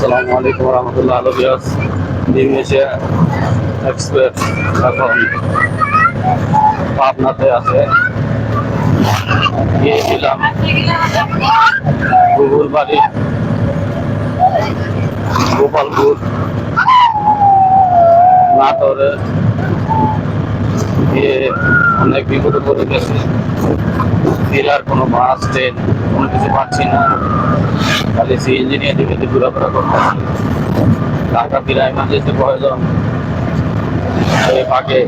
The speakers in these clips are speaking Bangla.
আসসালামু আলাইকুম রহমতুল্লাহ। আলবিয়াস নিউ এশিয়া এক্সপ্রেস এখন পাবনাতে আছে। গিয়েছিলাম গুগুর বাড়ি গোপালপুর, নাটোরে। গিয়ে অনেক বিপদে পড়ে গেছে। জেলার কোনো বাস, ট্রেন, কোনো কিছু পাচ্ছি না। খালি সিএনজি নিয়ে দিকে ঘোরাফেরা করতেছি টাকা না যেতে প্রয়োজন। ফাঁকে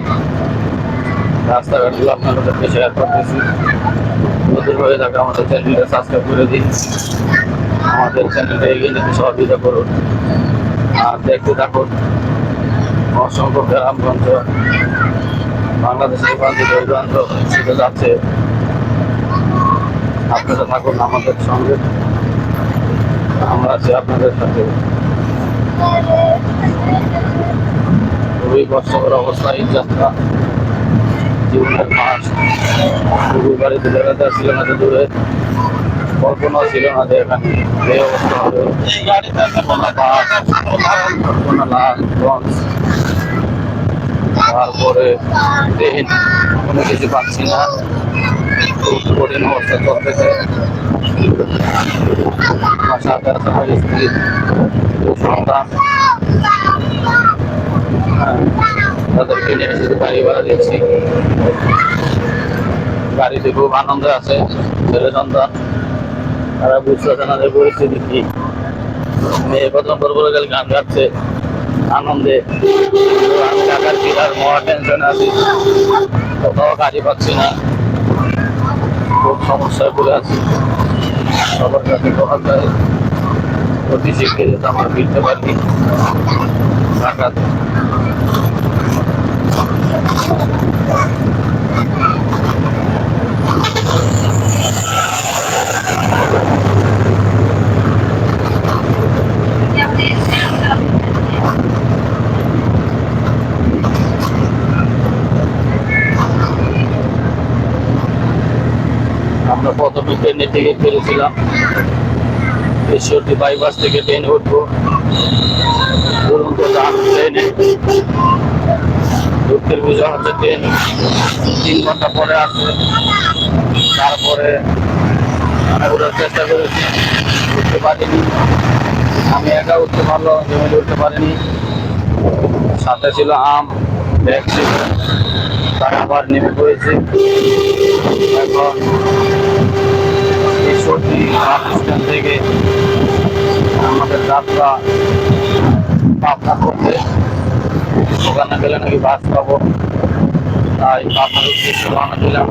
রাস্তাঘাটগুলো আপনাদেরকে শেয়ার করতেছি। নতুন হয়ে থাকে আমাদের চ্যানেলটা সাবস্ক্রাইব করে দিন। আমাদের চ্যানেলটা এগিয়ে নিতে সহযোগিতা করুন। আর দেখতে থাকুন অসংখ্য গ্রামগঞ্জ, বাংলাদেশের প্রান্তিক প্রান্ত যাচ্ছে। আপনারা থাকুন আমাদের সঙ্গে। আমরা আছি আপনাদের সাথে খুবই কষ্টকর অবস্থা, এই যাত্রা, জীবনের মাস শুরু বাড়িতে বেড়াতে ছিল না দূরে। কল্পনা ছিল না যে এখানে এই অবস্থা হবে। কোনো লাল লঞ্চ তারপরে ট্রেন কোনো কিছু পাচ্ছি না। কঠিন অবস্থা চলতেছে। সাথে আছে সন্তান তাদেরকে নিয়ে শুধু গাড়ি ভাড়া দিচ্ছি। গাড়িতে খুব আনন্দ আছে, ছেলে সন্তান। তারা বুঝতেছে না যে পরিস্থিতি কি। মেয়ে প্রথম বলে গেলে গান গাচ্ছে, আনন্দে। আমি টাকার ফিরার মহা টেনশন আছি? কোথাও গাড়ি পাচ্ছি না। সমস্যায় পড়ে আছি। সবার কাছে কথা চাই অতি শিখে যেতে আমার পারি। ঢাকাতে আমরা প্রথমে ট্রেনে টিকিট পেরেছিলাম ঈশ্বরদী বাইপাস থেকে ট্রেনে উঠবো। দুরন্ত ট্রেনে দুঃখের বিষয় হচ্ছে ট্রেন তিন ঘণ্টা পরে আসবে তারপরে উঠার চেষ্টা করেছি। উঠতে পারিনি। আমি একা উঠতে পারল জমিতে উঠতে পারিনি। সাথে ছিল আম, ব্যাগ ছিল। আবার নেমে পড়েছি। এখন সর্দি বাস থেকে আমাদের যাত্রা পাবনা করতে। ওখানে গেলে নাকি বাস পাবো। তাই পাবনার উদ্দেশ্যে রওনা দিলাম।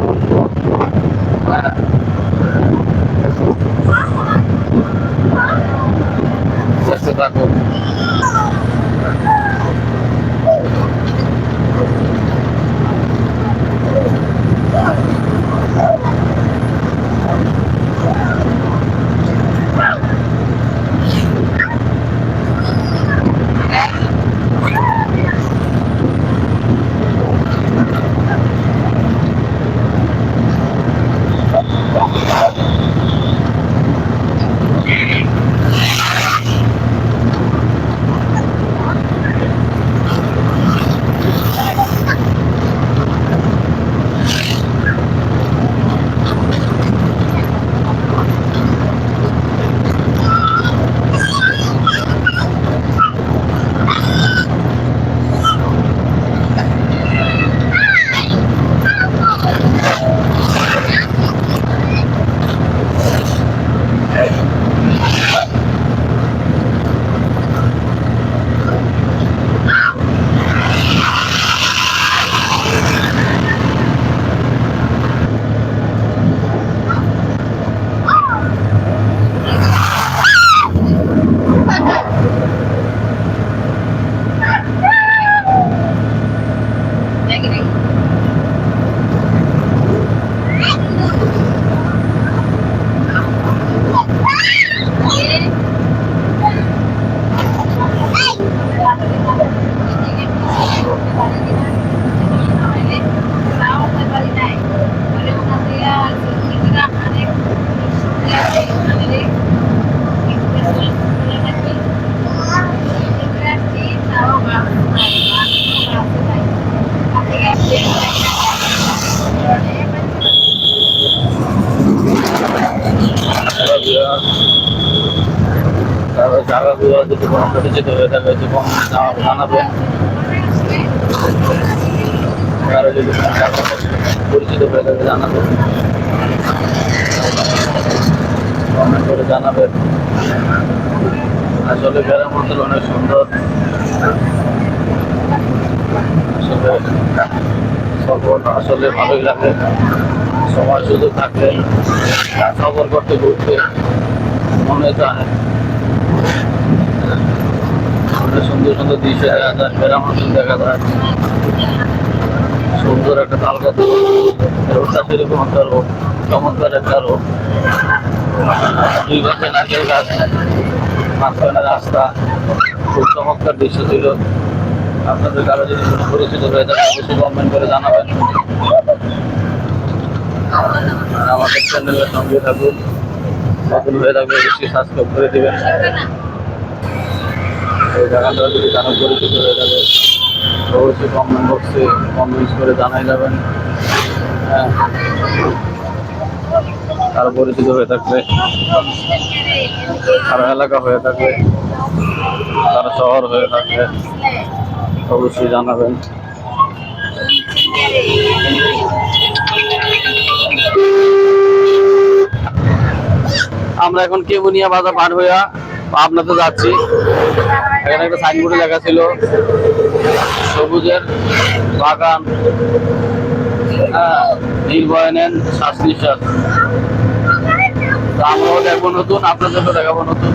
যদি কোনো পরিচিত হয়ে থাকে যে কম কারও যদি পরিচিত হয়ে থাকে জানাবেন কমেন্ট করে জানাবেন আসলে গ্রামের মধ্যে অনেক সুন্দর। আসলে সফর আসলে ভালোই লাগে। সময় সুযোগ থাকলে সফর করতে ঘুরতে মনে অনেক সুন্দর সুন্দর দৃশ্য দেখা যায় গ্রাম দেখা যায়। সুন্দর একটা তাল গাছ রোডটা সেরকম একটা রোড, চমৎকার একটা রোড। দুই পাশে নারকেল গাছ, মাঝখানে রাস্তা। খুব চমৎকার দৃশ্য ছিল। আপনাদের কারও যদি কোনো পরিচিত হয়ে থাকে, অবশ্যই কমেন্ট করে জানাবেন। আমাদের চ্যানেলের সঙ্গে থাকুন। নতুন হয়ে থাকবে অবশ্যই সাবস্ক্রাইব করে দেবেন। এই কারও পরিচিত হয়ে থাকে অবশ্যই কমেন্ট বক্সে কমেন্টস করে জানাই যাবেন হ্যাঁ কারও পরিচিত হয়ে থাকলে কারও এলাকা হয়ে থাকলে কারও শহর হয়ে থাকলে অবশ্যই জানাবেন আমরা এখন কেবুনিয়া বাজার পার হইয়া আপনাতে যাচ্ছি। এখানে একটা সাইনবোর্ডে লেখা ছিল, সবুজের বাগান হ্যাঁ নির্ভয়নেন শ্বাস নিঃশ্বাস আমরাও দেখব নতুন আপনাদেরও দেখাবো নতুন।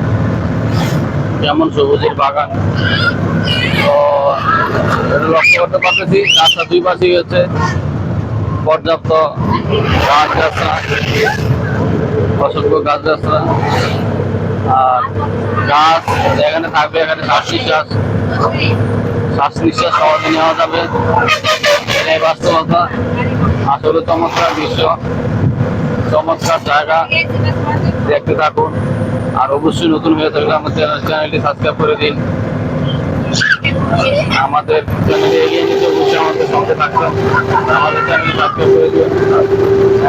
যেমন সবুজের বাগান। তো এটা লক্ষ্য করতে পারতেছি, রাস্তা দুই পাশেই হচ্ছে পর্যাপ্ত গাছ গাছরা অসংখ্য গাছ গাছরা আর গাছ যেখানে থাকবে এখানে শ্বাস নিঃশ্বাস শ্বাস নিঃশ্বাস সহজে নেওয়া যাবে। এটাই বাস্তবতা। আসলে চমৎকার দৃশ্য, চমৎকার জায়গা। দেখতে থাকুন। আর অবশ্যই নতুন হয়ে থাকলে আমার চ্যানেল চ্যানেলটি সাবস্ক্রাইব করে দিন। আমাদের চ্যানেলে এগিয়ে নিতে অবশ্যই আমাদের সঙ্গে থাকবেন। আমাদের চ্যানেল সাবস্ক্রাইব করে দিবেন।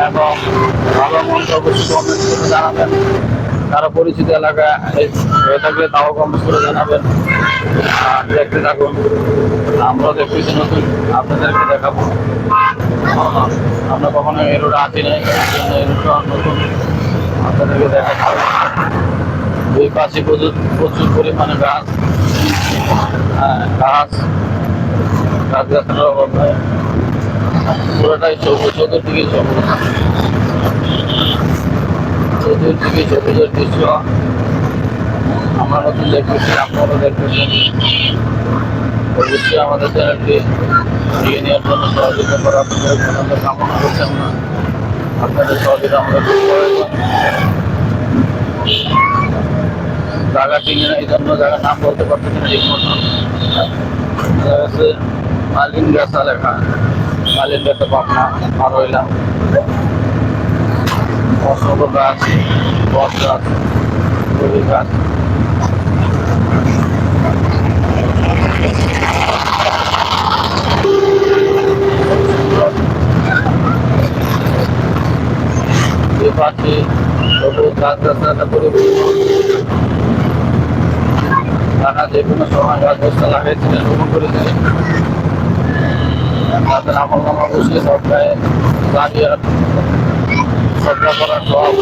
এবং ভালো মন্দ অবশ্যই কমেন্ট করে জানাবেন। কারও পরিচিত এলাকায় হয়ে থাকলে তাও কমেন্ট করে জানাবেন। দেখতে থাকুন। আমরাও দেখতেছি নতুন আপনাদেরকে দেখাবো। আমরা কখনো এই রোডে আসি নাই নতুন আপনাদেরকে দেখাচ্ছি দুই পাশে প্রচুর প্রচুর পরিমাণে গাছ হ্যাঁ, গাছ গাছ গাছার অভাব পুরোটাই সবুজ চতুর্দিকে সবুজ চতুর্দিকে সবুজের দৃশ্য আমরা নতুন দেখতেছি আপনারা দেখতেছেন অবশ্যই আমাদের চ্যানেলটি এগিয়ে নেওয়ার জন্য সহযোগিতা করা আপনাদের আপনাদের কামনা করছেন না আপনাদের সহযোগিতা আমাদের প্রয়োজন জায়গা কিনে এই জন্য জায়গার নাম বলতে পারতেছি না ঠিক মালিন গাছা লেখা মালিন গাছা পাবনা আর হইলাম অসংখ্য গাছ বট গাছ কবি গাছ পাশে সবুজ গাছ গাছাটা পরিবেশ। তারা যে কোনো সময় গাছ গাছটা লাগাইছিলেন রোপণ করেছিলেন তাদের আমল নামা বসে সবটায় দাঁড়িয়ে শ্রদ্ধা করার সব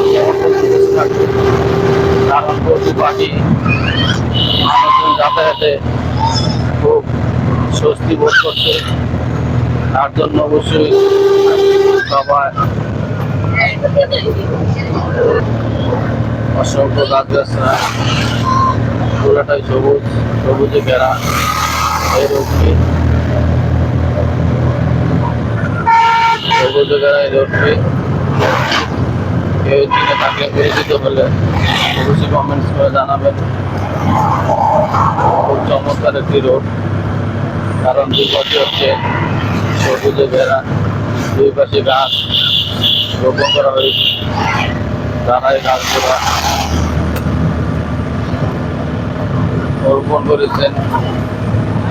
কারণ পশু পাখি মানুষজন যাতায়াতে খুব স্বস্তি বোধ করছে। তার জন্য অবশ্যই সবাই অসংখ্য গাছ গাছরা পুরোটাই সবুজ, সবুজে ঘেরা, এই রোডটি সবুজে ঘেরা এই রোডটি। কেউ চিনে থাকলে পরিচিত হলে অবশ্যই কমেন্টস করে জানাবেন। খুব চমৎকার একটি রোড কারণ দুই পাশে হচ্ছে সবুজে ঘেরা, দুই পাশে গাছ রোপণ করা হয়েছে। যারা এই গাছগুলা রোপণ করেছেন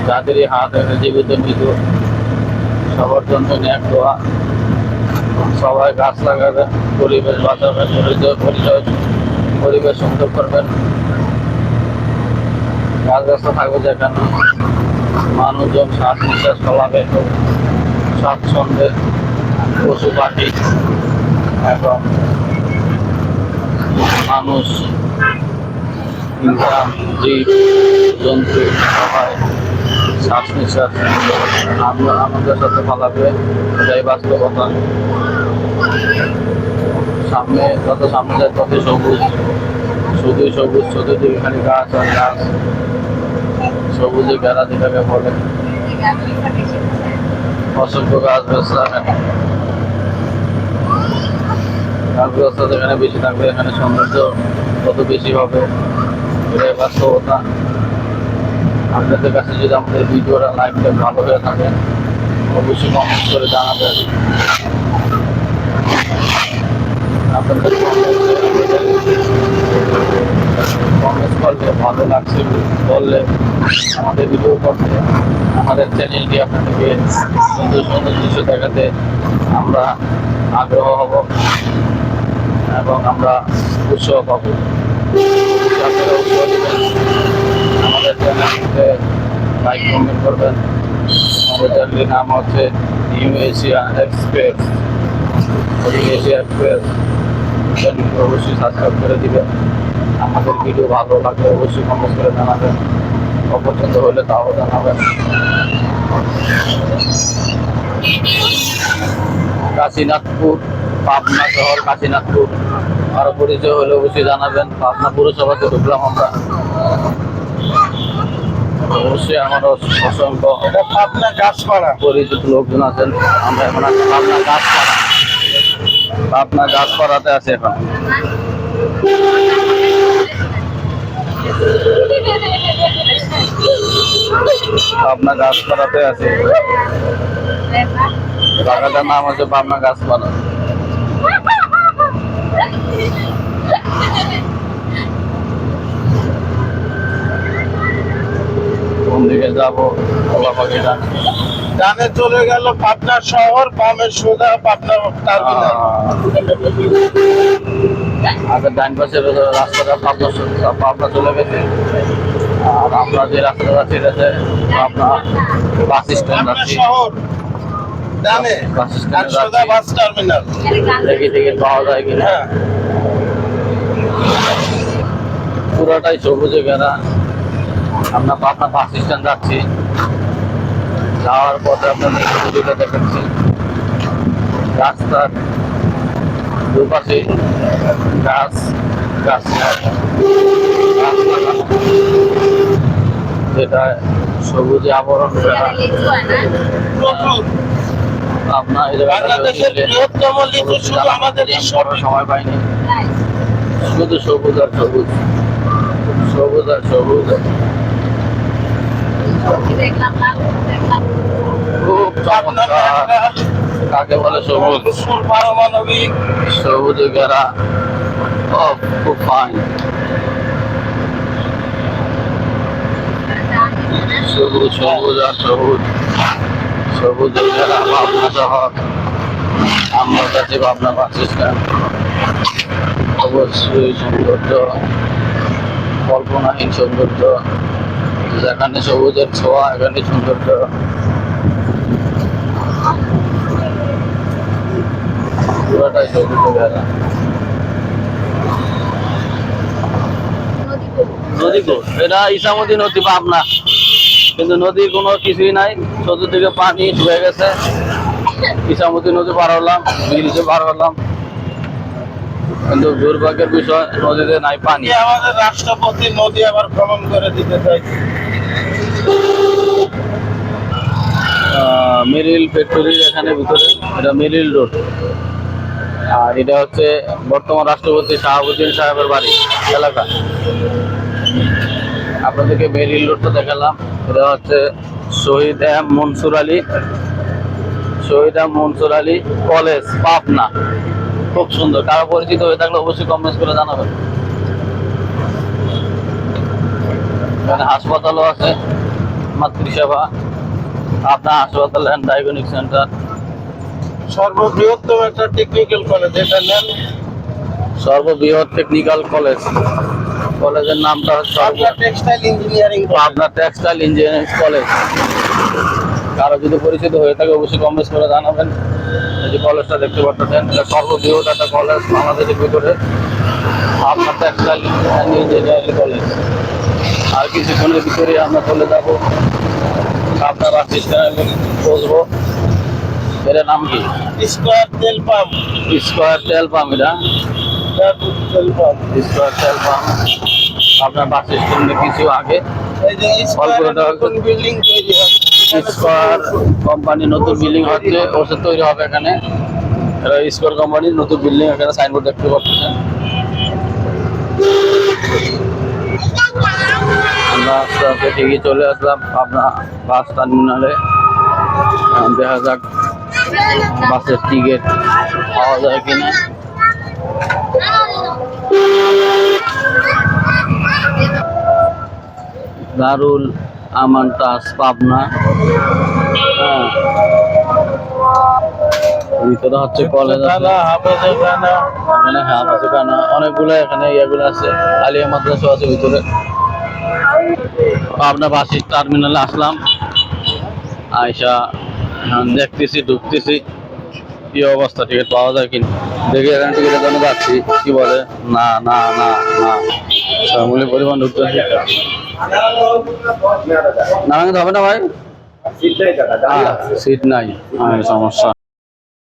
যাদেরই হাত এনে জীবিত মৃত। সবার জন্য ন্যাক দোয়া। সবাই গাছ লাগাবেন পরিবেশ বাঁচাবেন পরিচয়, পরিবেশ সুন্দর করবেন। গাছগাছটা থাকবে যেখানে। মানুষজন শ্বাস নিঃশ্বাস ফলাবে স্বাচ্ছন্দ্যে পশু পাখি এবং মানুষ, ইনসান, জীব, জন্তু, সবাই শ্বাস নিঃশ্বাস আনন্দ আনন্দের সাথে ফলাবে এটাই বাস্তবতা। সামনে যত সামনে যায় তত সবুজ। শুধুই সবুজ চতুর্দিকে খালি গাছ আর গাছ। সবুজে বেড়া যেটাকে বলে। অসংখ্য গাছ ব্যবসা এখানে। গাছ ব্যবসা যেখানে বেশি থাকবে, এখানে সৌন্দর্য তত বেশি হবে এটাই বাস্তবতা। আপনাদের কাছে যদি আমাদের ভিডিওটা লাইভটা ভালো হয়ে থাকে, অবশ্যই কমেন্ট করে জানাবেন। আপনাদের কমেন্ট করলে ভালো লাগছে বললে আমাদের ভিডিও করতে আমাদের চ্যানেলটি আপনাদেরকে সুন্দর সুন্দর দৃশ্য দেখাতে আমরা আগ্রহ হব এবং আমরা উৎসাহ পাবো আমাদের চ্যানেলটিতে লাইক কমেন্ট করবেন আমাদের চ্যানেলের নাম হচ্ছে নিউ এশিয়া এক্সপ্রেস অবশ্যই সাবস্ক্রাইব করে দিবেন আমাদের ভিডিও ভালো লাগলে অবশ্যই কমেন্ট করে জানাবেন অপছন্দ হলে তাও জানাবেন কাশীনাথপুর পাবনা শহর কাশীনাথপুর। আরও পরিচয় হলে অবশ্যই জানাবেন। পাবনা পুরসভাতে ঢুকলাম আমরা। অবশ্যই আমার অস- অসংখ্য পাবনা গাছপাড়া পরিচিত লোকজন আছেন। আমরা এখন আছি পাবনা গাছপাড়া পাবনা গাছপাড়াতে আছে এখন। পাবনা গাছপাড়াতে আছে। জায়গাটার নাম হচ্ছে পাবনা গাছপাড়া কোন দিকে যাব? ডানে চলে গেল পাবনা শহর বামে সোজা পাবনা টার্মিনাল। আগে ডান পাশের রাস্তাটা পাবনা পাবনা চলে গেছে। আর আমরা যে রাস্তাটা যাচ্ছি এটা পাবনা বাস স্ট্যান্ড যাচ্ছি। ডানে। সোজা বাস টার্মিনাল। দেখি টিকিট পাওয়া যায় কিনা। হ্যাঁ। পুরোটাই সবুজে ঘেরা। আমরা পাবনা বাস স্ট্যান্ড যাচ্ছি। যাওয়ার পথে আপনাদের ছবিটা দেখাচ্ছি রাস্তার দুপাশে গাছ গাছ যেটা সবুজে আবরণ আপনার সময় পাইনি শুধু সবুজ আর সবুজ। সবুজ আর সবুজ। খুব পাবনা চমৎকার। কাকে বলে সবুজ? পারমাণবিক। সবুজে ঘেরা খুব ফাইন সবুজ সবুজ আর সবুজ। সবুজে ঘেরা ভাবনা শহর আমার কাছে ভাবনা বাস স্ট্যান্ড অবশ্যই সৌন্দর্য। কল্পনাহীন সৌন্দর্য। যেখানে সবুজের ছোঁয়া, এখানে সৌন্দর্য পুরোটাই সবুজে নদী এটা নদী কিন্তু কোনো কিছুই নাই, চতুর্দিকে পানি গেছে। নদী পার হলাম কিন্তু দুর্ভাগ্যের বিষয়, নদীতে নাই পানি। আমাদের রাষ্ট্রপতি নদী আবার ভ্রমণ করে দিতে চাই মেরিল ফ্যাক্টরির এখানে ভিতরে। এটা মেরিল রোড। আর এটা হচ্ছে বর্তমান রাষ্ট্রপতি শাহাবুদ্দিন সাহেবের বাড়ি, এলাকা। আপনাদেরকে মেরিল রোডটা দেখালাম। এটা হচ্ছে Shahid M Mansur Ali, Shahid M Mansur Ali college, Pabna. খুব সুন্দর। কারও পরিচিত হয়ে থাকলে অবশ্যই কমেন্টস করে জানাবেন। এখানে হাসপাতালও আছে। মাতৃসেবা আপনার হাসপাতাল অ্যান্ড ডায়াগনিক সেন্টার সর্ববৃহত্তম একটা টেকনিক্যাল কলেজ এটা নেন সর্ববৃহৎ টেকনিক্যাল কলেজ কলেজের নামটা হচ্ছে Pabna textile engineering Pabna textile engineering college কারও যদি পরিচিত হয়ে থাকে অবশ্যই কমেন্টস করে জানাবেন। এই যে কলেজটা দেখতে পাচ্ছেন এটা সর্ববৃহৎ একটা কলেজ বাংলাদেশের ভিতরে। আপনার টেক্সটাইল ইঞ্জিনিয়ারিং কলেজ আর কিছুক্ষণের ভিতরে আমরা চলে যাব। আপনার বসবো এর নাম কি? স্কোয়ার তেল পাম্প। স্কোয়ার তেল পাম্প এটা? তেল পাম্প। স্কোয়ার তেল পাম্প। আপনার বাস স্ট্যান্ডে কিছু আগে স্কোয়ার অল্প টাকা- নতুন বিল্ডিং তৈরি হচ্ছে। স্কোয়ার কোম্পানি নতুন বিল্ডিং হচ্ছে ওষুধ তৈরি হবে এখানে। স্কোয়ার কোম্পানির নতুন বিল্ডিং এখানে সাইনবোর্ড দেখতে পাচ্ছেন। আমরা আস্তে আস্তে ঠিকই চলে আসলাম। আপনার বাস টার্মিনালে দেখা যাক বাসের টিকিট পাওয়া যায় কিনা। দারুল আমান তাস পাবনা। হ্যাঁ। ভিতরে হচ্ছে কলেজ আছে। এখানে হ্যাঁ আছে অনেকগুলো এখানে ইয়েগুলো আছে। আলিয়া মাদ্রাসা আছে ভিতরে। আপনার বাস টার্মিনালে আসলাম। আয়সা দেখতেছি ঢুকতেছি কি অবস্থা টিকিট পাওয়া যায় কিনা। দেখি এখানে টিকিটের জন্য যাচ্ছি কি বলে? না না না না। শ্যামলি পরিমাণ ঢুকতেছি। না হবে না ভাই? সিট নাই সমস্যা